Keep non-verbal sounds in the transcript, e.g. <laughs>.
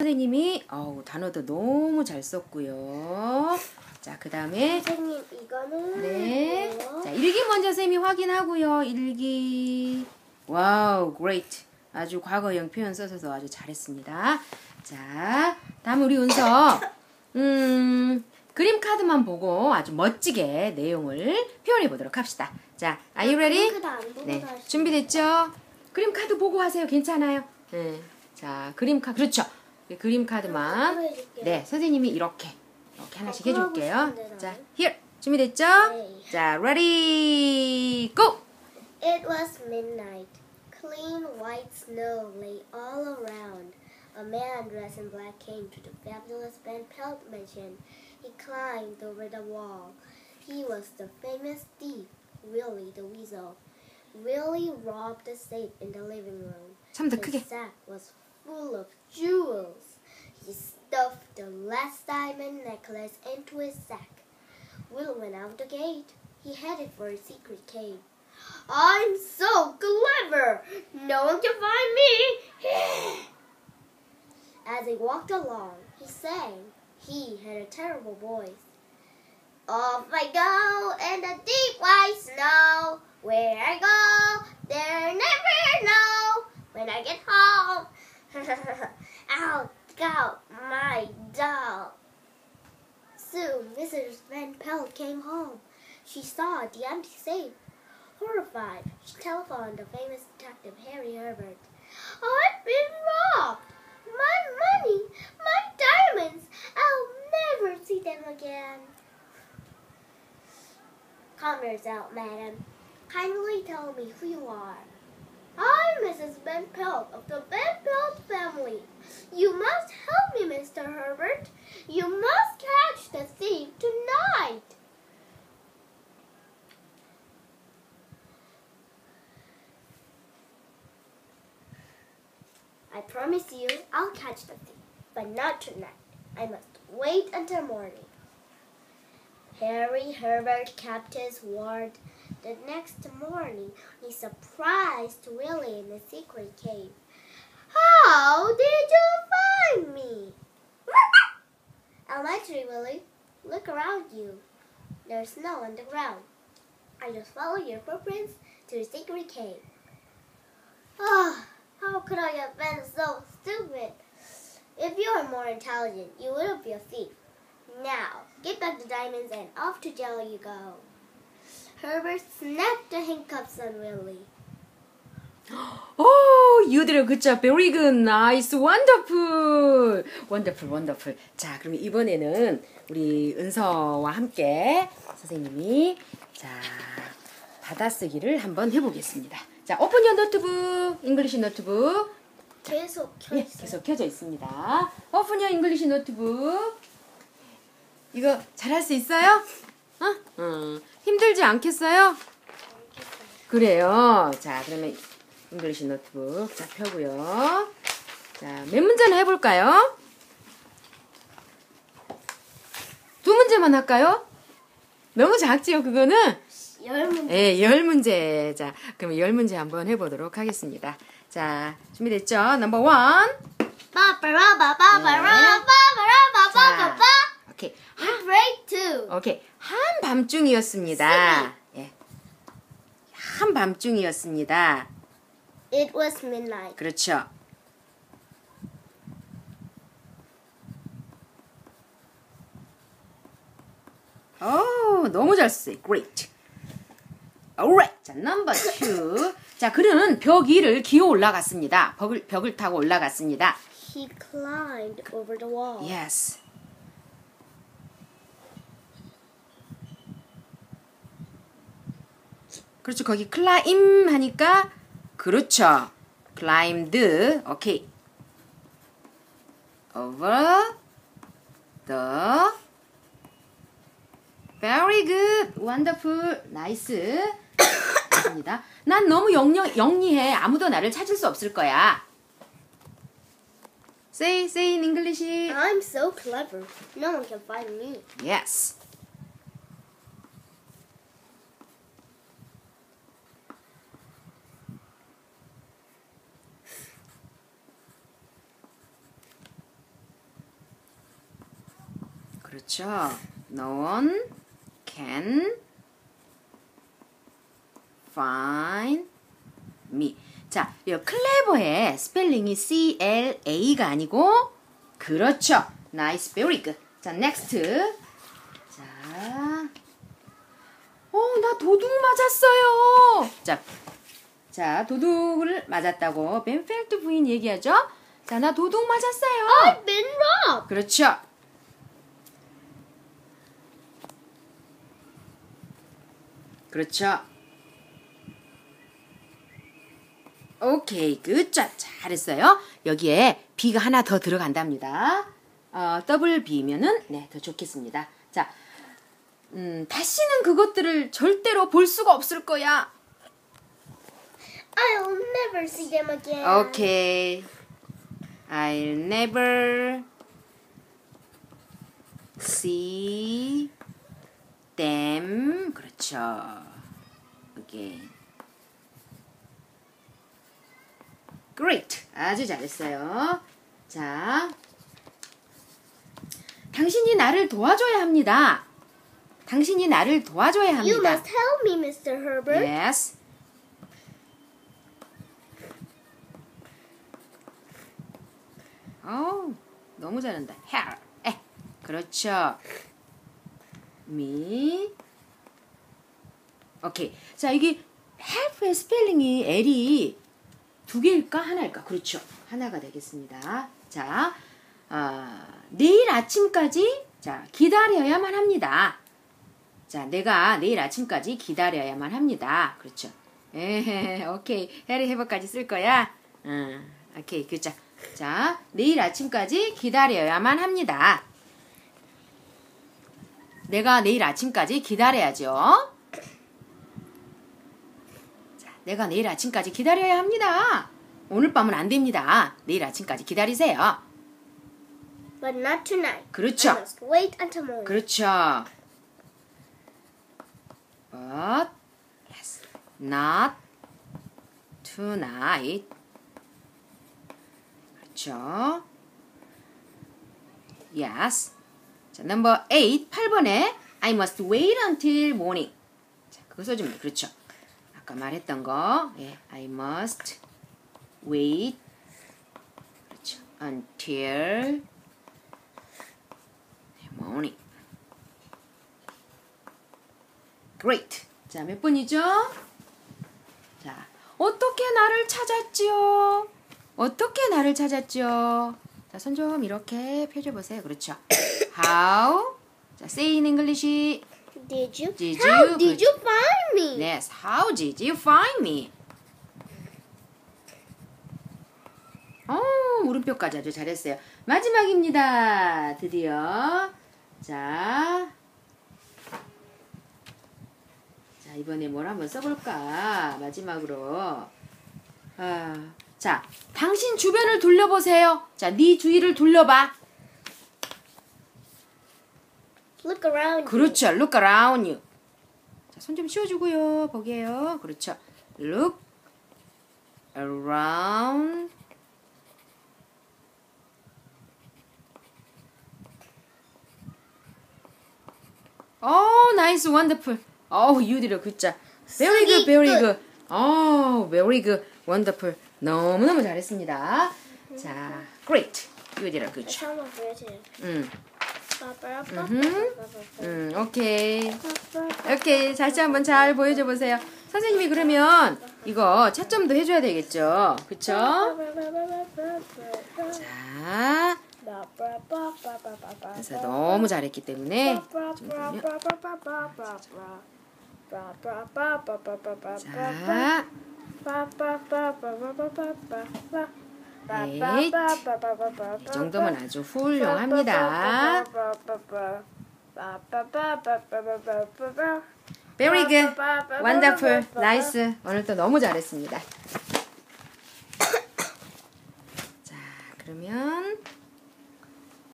선생님이 어우 단어도 너무 잘 썼고요. 자, 그 다음에 선생님 이거는 네. 뭐예요? 자, 일기 먼저 선생님이 확인하고요. 일기. 와우, great. 아주 과거형 표현 써서 아주 잘했습니다. 자, 다음 우리 은서. 음, 그림 카드만 보고 아주 멋지게 내용을 표현해 보도록 합시다. 자, are you ready? 네. 준비됐죠? 그림 카드 보고 하세요. 괜찮아요. 네. 자, 그림 카드. 그렇죠. 이 그림 카드만. 하나 해줄게요. 네, 선생님이 이렇게 이렇게 하나씩 아, 하고 해줄게요. 싶은데, 자, 나는. here 준비됐죠? 네. 자, ready, go. It was midnight. Clean white snow lay all around. A man dressed in black came to the fabulous Van Pelt mansion. He climbed over the wall. He was the famous thief, Willie the Weasel. Willie robbed the safe in the living room. 참 더 His 크게. sack was full of jewels. He stuffed the last diamond necklace into his sack. Will went out the gate. He headed for a secret cave. I'm so clever! No one can find me! <gasps> As he walked along, he sang. He had a terrible voice. Off I go in the deep white snow. Where I go, they'll never know. When I get home, <laughs> out go my doll. Soon Mrs. Van Pelt came home. She saw the empty safe. Horrified, she telephoned the famous detective Harry Herbert. I've been robbed! My money! My diamonds! I'll never see them again. Calm yourself, madam. Kindly tell me who you are. I'm Mrs. Van Pelt of the Van Pelt family. You must help me, Mr. Herbert. You must catch the thief tonight. I promise you I'll catch the thief, but not tonight. I must wait until morning. Harry Herbert kept his word. The next morning, he surprised Willie in the secret cave. How did you find me? Elementary, Willie. Look around you. There's snow on the ground. I just follow your footprints to the secret cave. Ah, how could I have been so stupid? If you were more intelligent, you wouldn't be a thief. Now, get back the diamonds and off to jail you go. Herbert snapped the handcuffs on Willie. 오, you did a good job. Very good. Nice. Wonderful. Wonderful. Wonderful. 자, 그럼 이번에는 우리 은서와 함께 선생님이 자, 받아쓰기를 한번 해보겠습니다. 자, 오픈 your 노트북. 잉글리시 노트북. 계속 예, 켜있어요. 계속 켜져 있습니다. 오픈 your 잉글리시 노트북. 이거 잘할 수 있어요? 어? 어. 힘들지 않겠어요? 그래요. 자, 그러면 잉글리시 노트북 자 펴고요. 자, 몇 문제나 해볼까요? 두 문제만 할까요? 너무 작지요, 그거는? 열 문제. 예, 열 문제. 자, 그럼 열 문제 한번 해보도록 하겠습니다. 자, 준비됐죠? 넘버 원. 빠바라바바바라바바라바바바. 오케이. Grade two. 오케이. 한밤중이었습니다. 예. 한밤중이었습니다. It was midnight. 그렇죠. 오, 너무 잘 썼어요. Great. Alright. 자, number two. 자, 그는 벽 위를 기어 올라갔습니다. 벽을, 벽을 타고 올라갔습니다. He climbed over the wall. Yes. 그렇죠. 거기 climb 하니까 그렇죠. climbed. 오케이. over the very good. wonderful. nice. 맞습니다. 난 너무 영영, 영리해. 아무도 나를 찾을 수 없을 거야. Say, say in English. I'm so clever. No one can find me. Yes. 그렇죠. No one can find me. 자, 이 클레버의 스펠링이 C L A가 아니고 그렇죠. Nice, very good. 자, next. 자, 어, 나 도둑 맞았어요. 자, 자, 도둑을 맞았다고 벤펠트 부인 얘기하죠. 자, 나 도둑 맞았어요. I've been robbed. 그렇죠. 그렇죠. 오케이, 굿잡 잘했어요. 여기에 B가 하나 더 들어간답니다. 어, 더블 B면은 네, 더 좋겠습니다. 자, 음, 다시는 그것들을 절대로 볼 수가 없을 거야. I'll never see them again. 오케이. I'll never see them. 그렇죠. again. Great. 아주 잘했어요. 자. 당신이 나를 도와줘야 합니다. 당신이 나를 도와줘야 You 합니다. must help me, Mr. Herbert. Yes. 어, 너무 잘한다. Help. 에, 그렇죠. Me. 오케이. 자, 이게 help의 스펠링이 L이 두 개일까 하나일까? 그렇죠. 하나가 되겠습니다. 자, 아, 내일 아침까지 자 기다려야만 합니다. 자, 내가 내일 아침까지 기다려야만 합니다. 그렇죠. 에헤, 오케이. 해리 해버까지 쓸 거야. 응, 오케이. 그자. 자, 내일 아침까지 기다려야만 합니다. 내가 내일 아침까지 기다려야죠. 자, 내가 내일 아침까지 기다려야 합니다. 오늘 밤은 안 됩니다. 내일 아침까지 기다리세요. But not tonight. 그렇죠. I must wait until morning. 그렇죠. But yes, not tonight. 그렇죠. Yes. 자, number 8, 8번에 I must wait until morning. 자, 그거 써주면 돼. 그렇죠. 아까 말했던 거. 예, I must wait. 그렇죠. until morning. Great. 자, 몇 번이죠? 자, 어떻게 나를 찾았지요? 어떻게 나를 찾았죠? 자, 손 좀 이렇게 펴줘 보세요. 그렇죠. How? 자, say in English. Did you? Did How you? did you find me? Yes. How did you find me? 어, 물음표까지 아주 잘했어요. 마지막입니다. 드디어. 자. 자, 이번에 뭘 한번 써볼까? 마지막으로. 아, 자, 당신 주변을 둘러보세요. 자, 네 주위를 둘러봐. Look around. 그렇죠. Look around you. 자, 손 좀 씌워주고요. 보게요. 그렇죠. Look around. Oh, nice, wonderful. Oh, you did a good job. Very good, very good. Oh, very good, wonderful. 너무너무 잘했습니다. 자, great. Of it is. 음, 오케이. 오케이. 다시 한번 잘 보여줘 보세요. 선생님이 그러면 이거 채점도 해줘야 되겠죠? 그쵸? 자, 그래서 너무 잘했기 때문에 잠 자, 이 정도면 아주 훌륭합니다. Very good, wonderful, nice. 오늘 또 너무 잘했습니다. <coughs> 자, 그러면